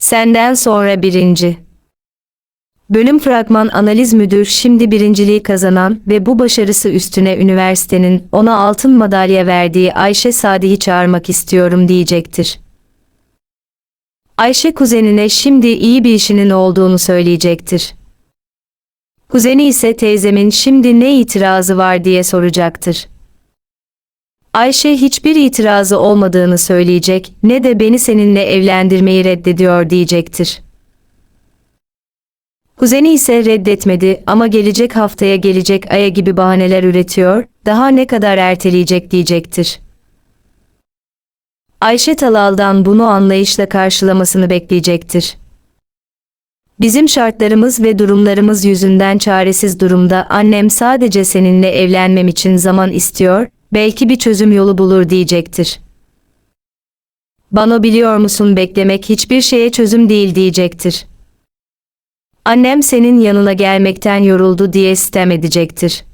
Senden sonra birinci. Bölüm fragman analiz müdür şimdi birinciliği kazanan ve bu başarısı üstüne üniversitenin ona altın madalya verdiği Ayşe Sadi'yi çağırmak istiyorum diyecektir. Ayşe kuzenine şimdi iyi bir işinin olduğunu söyleyecektir. Kuzeni ise teyzemin şimdi ne itirazı var diye soracaktır. Ayşe hiçbir itirazı olmadığını söyleyecek, ne de beni seninle evlendirmeyi reddediyor diyecektir. Kuzeni ise reddetmedi ama gelecek haftaya gelecek aya gibi bahaneler üretiyor, daha ne kadar erteleyecek diyecektir. Ayşe Talal'dan bunu anlayışla karşılamasını bekleyecektir. Bizim şartlarımız ve durumlarımız yüzünden çaresiz durumda annem sadece seninle evlenmem için zaman istiyor, belki bir çözüm yolu bulur diyecektir. Bana biliyor musun beklemek hiçbir şeye çözüm değil diyecektir. Annem senin yanına gelmekten yoruldu diye sitem edecektir.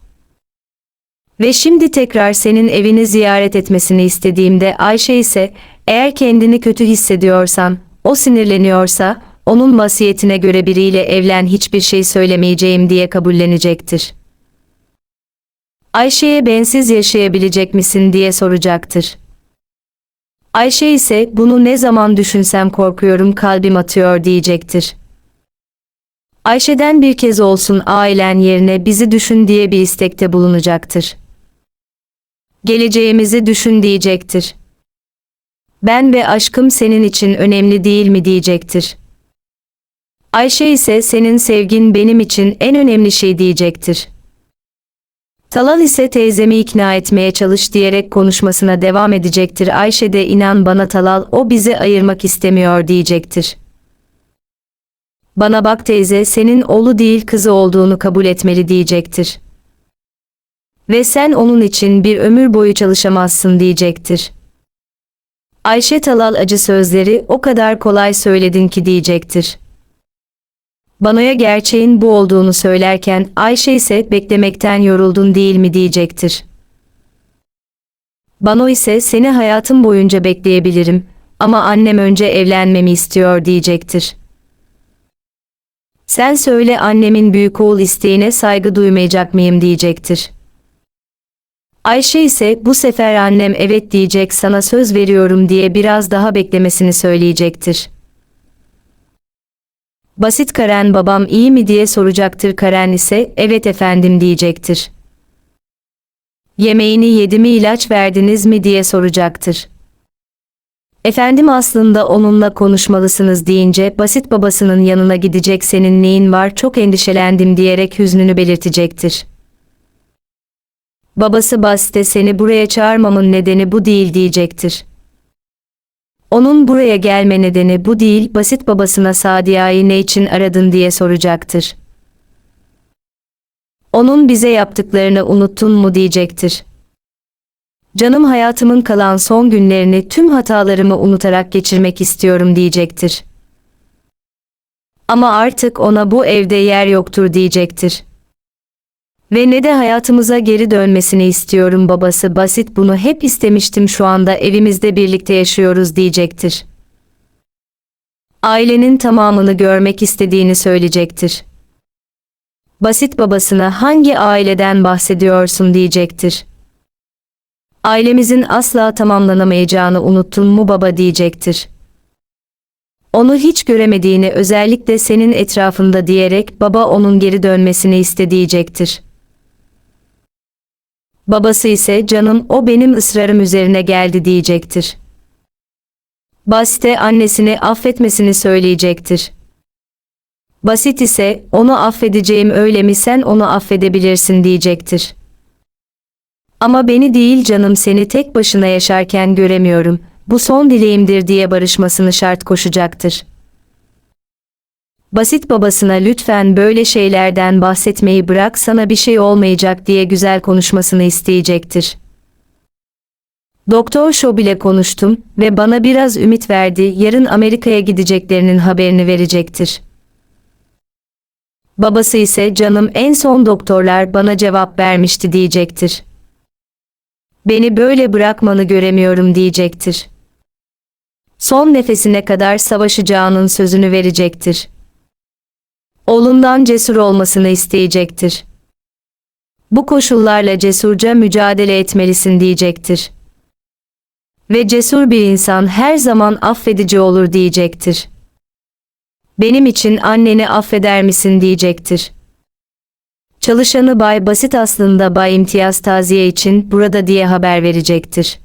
Ve şimdi tekrar senin evini ziyaret etmesini istediğimde Ayşe ise eğer kendini kötü hissediyorsan, o sinirleniyorsa, onun vasiyetine göre biriyle evlen hiçbir şey söylemeyeceğim diye kabullenecektir. Ayşe'ye bensiz yaşayabilecek misin diye soracaktır. Ayşe ise bunu ne zaman düşünsem korkuyorum kalbim atıyor diyecektir. Ayşe'den bir kez olsun ailen yerine bizi düşün diye bir istekte bulunacaktır. Geleceğimizi düşün diyecektir. Ben ve aşkım senin için önemli değil mi diyecektir. Ayşe ise senin sevgin benim için en önemli şey diyecektir. Talal ise teyzemi ikna etmeye çalış diyerek konuşmasına devam edecektir. Ayşe de inan bana Talal o bizi ayırmak istemiyor diyecektir. Bana bak teyze senin oğlu değil kızı olduğunu kabul etmeli diyecektir. Ve sen onun için bir ömür boyu çalışamazsın diyecektir. Ayşe Talal acı sözleri o kadar kolay söyledin ki diyecektir. Banoya gerçeğin bu olduğunu söylerken Ayşe ise beklemekten yoruldun değil mi diyecektir. Bano ise seni hayatım boyunca bekleyebilirim ama annem önce evlenmemi istiyor diyecektir. Sen söyle annemin büyük oğul isteğine saygı duymayacak mıyım diyecektir. Ayşe ise bu sefer annem evet diyecek sana söz veriyorum diye biraz daha beklemesini söyleyecektir. Basit Karen babam iyi mi diye soracaktır Karen ise evet efendim diyecektir. Yemeğini yedi mi ilaç verdiniz mi diye soracaktır. Efendim aslında onunla konuşmalısınız deyince basit babasının yanına gidecek senin neyin var çok endişelendim diyerek hüznünü belirtecektir. Babası Basite seni buraya çağırmamın nedeni bu değil diyecektir. Onun buraya gelme nedeni bu değil basit babasına Sadia'yı ne için aradın diye soracaktır. Onun bize yaptıklarını unuttun mu diyecektir. Canım hayatımın kalan son günlerini tüm hatalarımı unutarak geçirmek istiyorum diyecektir. Ama artık ona bu evde yer yoktur diyecektir. Ve ne de hayatımıza geri dönmesini istiyorum babası basit bunu hep istemiştim şu anda evimizde birlikte yaşıyoruz diyecektir. Ailenin tamamını görmek istediğini söyleyecektir. Basit babasına hangi aileden bahsediyorsun diyecektir. Ailemizin asla tamamlanamayacağını unuttun mu baba diyecektir. Onu hiç göremediğini özellikle senin etrafında diyerek baba onun geri dönmesini iste diyecektir. Babası ise canım o benim ısrarım üzerine geldi diyecektir. Basite annesini affetmesini söyleyecektir. Basit ise onu affedeceğim öyle mi sen onu affedebilirsin diyecektir. Ama beni değil canım seni tek başına yaşarken göremiyorum. Bu son dileğimdir diye barışmasını şart koşacaktır. Basit babasına lütfen böyle şeylerden bahsetmeyi bırak sana bir şey olmayacak diye güzel konuşmasını isteyecektir. Doktor Şob ile konuştum ve bana biraz ümit verdi yarın Amerika'ya gideceklerinin haberini verecektir. Babası ise canım en son doktorlar bana cevap vermişti diyecektir. Beni böyle bırakmanı göremiyorum diyecektir. Son nefesine kadar savaşacağının sözünü verecektir. Oğlundan cesur olmasını isteyecektir. Bu koşullarla cesurca mücadele etmelisin diyecektir. Ve cesur bir insan her zaman affedici olur diyecektir. Benim için anneni affeder misin diyecektir. Çalışanı Bay Basit aslında Bay İmtiyaz Taziye için burada diye haber verecektir.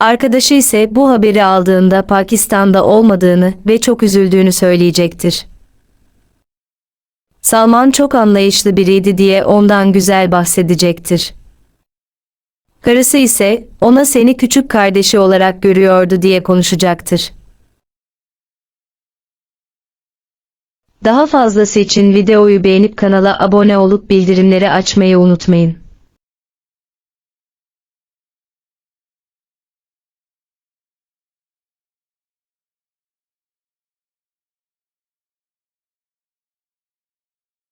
Arkadaşı ise bu haberi aldığında Pakistan'da olmadığını ve çok üzüldüğünü söyleyecektir. Salman çok anlayışlı biriydi diye ondan güzel bahsedecektir. Karısı ise ona seni küçük kardeşi olarak görüyordu diye konuşacaktır. Daha fazlası için videoyu beğenip kanala abone olup bildirimleri açmayı unutmayın.